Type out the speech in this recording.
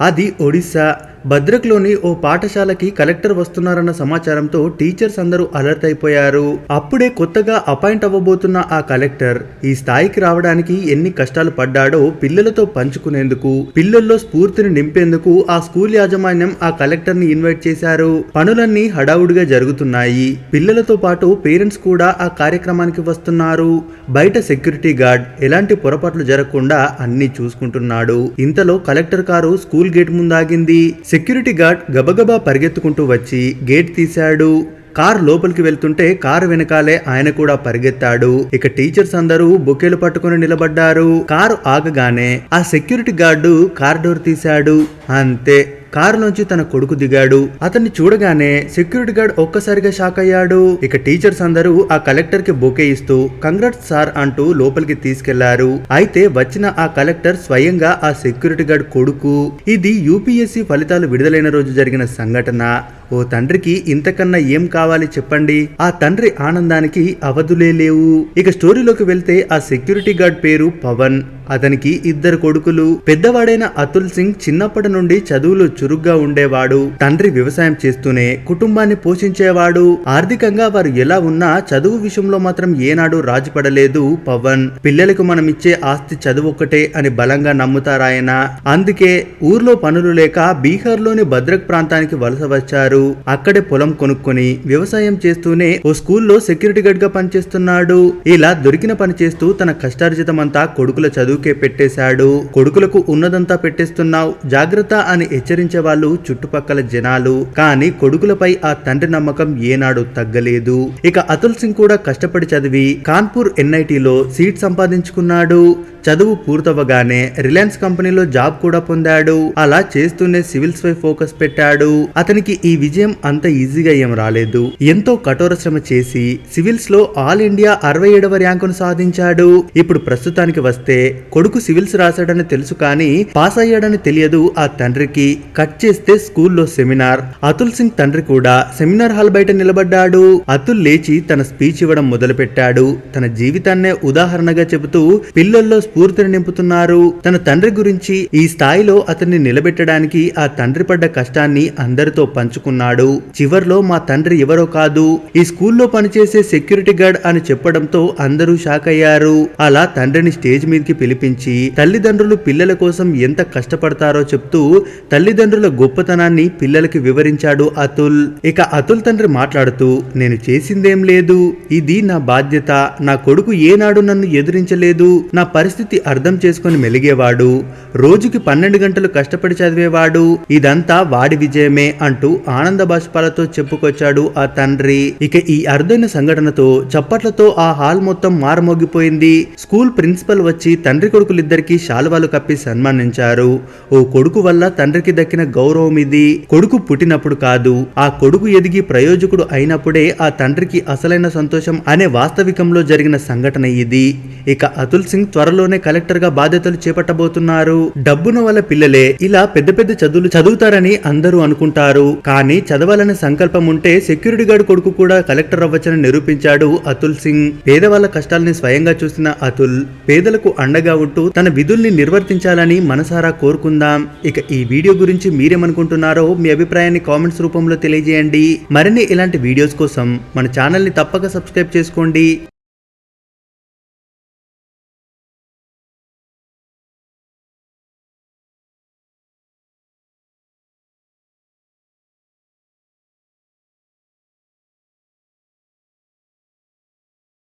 આદિ ઓડિશા భద్రక్లోని ఓ పాఠశాలకి కలెక్టర్ వస్తున్నారన్న సమాచారంతో టీచర్స్ అందరూ అలర్ట్ అయిపోయారు. అప్పుడే కొత్తగా అపాయింట్ అవ్వబోతున్న ఆ కలెక్టర్ ఈ స్థాయికి రావడానికి ఎన్ని కష్టాలు పడ్డాడో పిల్లలతో పంచుకునేందుకు పిల్లల్లో స్ఫూర్తిని నింపేందుకు ఆ స్కూల్ యాజమాన్యం ఆ కలెక్టర్ని ఇన్వైట్ చేశారు. పనులన్నీ హడావుడిగా జరుగుతున్నాయి. పిల్లలతో పాటు పేరెంట్స్ కూడా ఆ కార్యక్రమానికి వస్తున్నారు. బయట సెక్యూరిటీ గార్డ్ ఎలాంటి పొరపాట్లు జరగకుండా అన్ని చూసుకుంటున్నాడు. ఇంతలో కలెక్టర్ కారు స్కూల్ గేట్ ముందాగింది. సెక్యూరిటీ గార్డ్ గబగబా పరిగెత్తుకుంటూ వచ్చి గేట్ తీశాడు. కార్ లోపలికి వెళ్తుంటే కారు వెనకాలే ఆయన కూడా పరిగెత్తాడు. ఇక టీచర్స్ అందరూ బొకేలు పట్టుకుని నిలబడ్డారు. కారు ఆగగానే ఆ సెక్యూరిటీ గార్డు కార్ డోర్ తీశాడు. అంతే. కారులోంచి తన కొడుకు దిగాడు. అతన్ని చూడగానే సెక్యూరిటీ గార్డ్ ఒక్కసారిగా షాక్ అయ్యాడు. ఇక టీచర్స్ అందరూ ఆ కలెక్టర్కి బొకే ఇస్తూ కంగ్రాట్స్ సార్ అంటూ లోపలికి తీసుకెళ్ళారు. అయితే వచ్చిన ఆ కలెక్టర్ స్వయంగా ఆ సెక్యూరిటీ గార్డ్ కొడుకు. ఇది యూపీఎస్సీ ఫలితాలు విడుదలైన రోజు జరిగిన సంఘటన. ఓ తండ్రికి ఇంతకన్నా ఏం కావాలి చెప్పండి. ఆ తండ్రి ఆనందానికి అవధులే లేవు. ఇక స్టోరీలోకి వెళ్తే ఆ సెక్యూరిటీ గార్డ్ పేరు పవన్. అతనికి ఇద్దరు కొడుకులు. పెద్దవాడైన అతుల్ సింగ్ చిన్నప్పటి నుండి చదువులో చురుగ్గా ఉండేవాడు. తండ్రి వ్యవసాయం చేస్తూనే కుటుంబాన్ని పోషించేవాడు. ఆర్థికంగా వారు ఎలా ఉన్నా చదువు విషయంలో మాత్రం ఏనాడు రాజుపడలేదు పవన్. పిల్లలకు మనం ఇచ్చే ఆస్తి చదువు ఒక్కటే అని బలంగా నమ్ముతారాయన అందుకే ఊర్లో పనులు లేక బీహార్లోని భద్రక్ ప్రాంతానికి వలస వచ్చారు. అక్కడే పొలం కొనుక్కొని వ్యవసాయం చేస్తూనే ఓ స్కూల్లో సెక్యూరిటీ గార్డ్గా పనిచేస్తున్నాడు. ఇలా దొరికిన పని చేస్తూ తన కష్టార్జితం అంతా చదువు చదువుకే పెట్టేశాడు. కొడుకులకు ఉన్నదంతా పెట్టేస్తున్నావు. జాగ్రత్త అని హెచ్చరించే వాళ్ళు చుట్టుపక్కల జనాలు. కానీ కొడుకులపై ఆ తండ్రి నమ్మకం ఏనాడు తగ్గలేదు. ఇక అతుల్ సింగ్ కూడా కష్టపడి చదివి కాన్పూర్ ఎన్ఐటిలో సీట్ సంపాదించుకున్నాడు. చదువు పూర్తవగానే రిలయన్స్ కంపెనీలో జాబ్ కూడా పొందాడు. అలా చేస్తూనే సివిల్స్ పై ఫోకస్ పెట్టాడు. అతనికి ఈ విజయం అంత ఈజీగా ఏం రాలేదు. ఎంతో కఠోర శ్రమ చేసి సివిల్స్లో ఆల్ ఇండియా అరవై ఏడవ ర్యాంకును సాధించాడు. ఇప్పుడు ప్రస్తుతానికి వస్తే కొడుకు సివిల్స్ రాశాడని తెలుసు కానీ పాస్ అయ్యాడని తెలియదు ఆ తండ్రికి. కట్ చేస్తే స్కూల్లో సెమినార్. అతుల్ సింగ్ తండ్రి కూడా సెమినార్ హాల్ బయట నిలబడ్డాడు. అతుల్ లేచి తన స్పీచ్ ఇవ్వడం మొదలుపెట్టాడు. తన జీవితాన్నే ఉదాహరణగా చెబుతూ పిల్లల్లో స్ఫూర్తిని నింపుతున్నారు. తన తండ్రి గురించి ఈ స్థాయిలో అతన్ని నిలబెట్టడానికి ఆ తండ్రి పడ్డ కష్టాన్ని అందరితో పంచుకున్నాడు. చివర్లో మా తండ్రి ఎవరో కాదు. ఈ స్కూల్లో పనిచేసే సెక్యూరిటీ గార్డ్ అని చెప్పడంతో అందరూ షాక్ అయ్యారు. అలా తండ్రిని స్టేజ్ మీదకి పిలిపించి తల్లిదండ్రులు పిల్లల కోసం ఎంత కష్టపడతారో చెప్తూ తల్లిదండ్రుల గొప్పతనాన్ని పిల్లలకి వివరించాడు అతుల్. ఇక అతుల్ తండ్రి మాట్లాడుతూ నేను చేసిందేం లేదు. ఇది నా బాధ్యత. నా కొడుకు ఏనాడు నన్ను ఎదిరించలేదు. నా పరిస్థితి అర్థం చేసుకుని మెలిగేవాడు రోజుకి పన్నెండు గంటలు కష్టపడి చదివేవాడు ఇదంతా వాడి విజయమే అంటూ ఆనంద బాష్పాలతో చెప్పుకొచ్చాడు ఆ తండ్రి. ఇక ఈ అరుదైన సంఘటనతో చప్పట్లతో ఆ హాల్ మొత్తం మారమోగిపోయింది. స్కూల్ ప్రిన్సిపల్ వచ్చి తండ్రి కొడుకులిద్దరికీ శాలువాలు కప్పి సన్మానించారు. ఓ కొడుకు వల్ల తండ్రికి దక్కిన గౌరవం ఇది. కొడుకు పుట్టినప్పుడు కాదు ఆ కొడుకు ఎదిగి ప్రయోజకుడు అయినప్పుడే ఆ తండ్రికి అసలైన సంతోషం అనే వాస్తవికంలో జరిగిన సంఘటన ఇది. ఇక అతుల్ సింగ్ త్వరలో త్వరలోనే కలెక్టర్గా బాధ్యతలు చేపట్టబోతున్నారు. డబ్బున వల్ల పిల్లలే ఇలా పెద్ద పెద్ద చదువులు చదువుతారని అందరూ అనుకుంటారు. కానీ చదవాలనే సంకల్పం ఉంటే సెక్యూరిటీ గార్డ్ కొడుకు కూడా కలెక్టర్ అవ్వచ్చని నిరూపించాడు అతుల్ సింగ్. పేదవాళ్ళ కష్టాల్ని స్వయంగా చూసిన అతుల్ పేదలకు అండగా ఉంటూ తన విధుల్ని నిర్వర్తించాలని మనసారా కోరుకుందాం. ఇక ఈ వీడియో గురించి మీరేమనుకుంటున్నారో మీ అభిప్రాయాన్ని కామెంట్స్ రూపంలో తెలియజేయండి. మరిన్ని ఇలాంటి వీడియోస్ కోసం మన ఛానల్ని తప్పక సబ్స్క్రైబ్ చేసుకోండి.